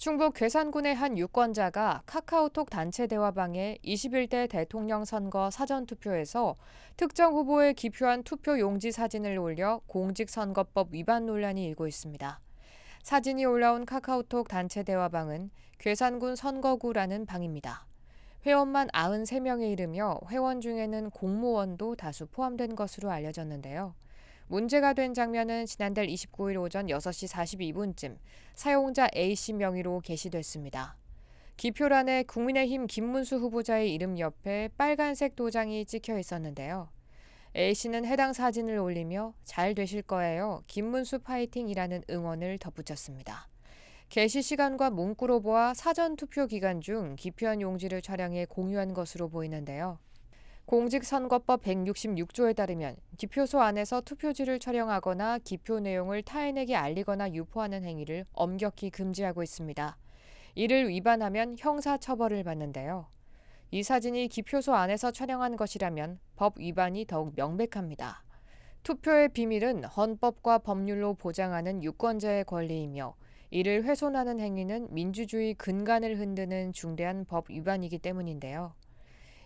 충북 괴산군의 한 유권자가 카카오톡 단체 대화방에 21대 대통령 선거 사전투표에서 특정 후보에 기표한 투표 용지 사진을 올려 공직선거법 위반 논란이 일고 있습니다. 사진이 올라온 카카오톡 단체 대화방은 괴산군 선거구라는 방입니다. 회원만 93명에 이르며 회원 중에는 공무원도 다수 포함된 것으로 알려졌는데요. 문제가 된 장면은 지난달 29일 오전 6시 42분쯤 사용자 A씨 명의로 게시됐습니다. 기표란에 국민의힘 김문수 후보자의 이름 옆에 빨간색 도장이 찍혀 있었는데요. A씨는 해당 사진을 올리며 잘 되실 거예요. 김문수 파이팅이라는 응원을 덧붙였습니다. 게시 시간과 문구로 보아 사전 투표 기간 중 기표한 용지를 촬영해 공유한 것으로 보이는데요. 공직선거법 166조에 따르면 기표소 안에서 투표지를 촬영하거나 기표 내용을 타인에게 알리거나 유포하는 행위를 엄격히 금지하고 있습니다. 이를 위반하면 형사처벌을 받는데요. 이 사진이 기표소 안에서 촬영한 것이라면 법 위반이 더욱 명백합니다. 투표의 비밀은 헌법과 법률로 보장하는 유권자의 권리이며 이를 훼손하는 행위는 민주주의 근간을 흔드는 중대한 법 위반이기 때문인데요.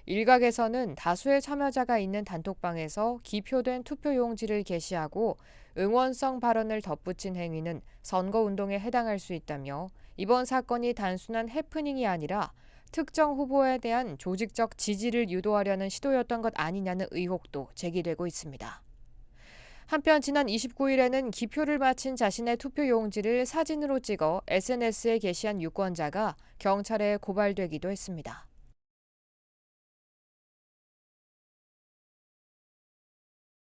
일각에서는 다수의 참여자가 있는 단톡방에서 기표된 투표 용지를 게시하고 응원성 발언을 덧붙인 행위는 선거운동에 해당할 수 있다며 이번 사건이 단순한 해프닝이 아니라 특정 후보에 대한 조직적 지지를 유도하려는 시도였던 것 아니냐는 의혹도 제기되고 있습니다. 한편 지난 29일에는 기표를 마친 자신의 투표 용지를 사진으로 찍어 SNS에 게시한 유권자가 경찰에 고발되기도 했습니다.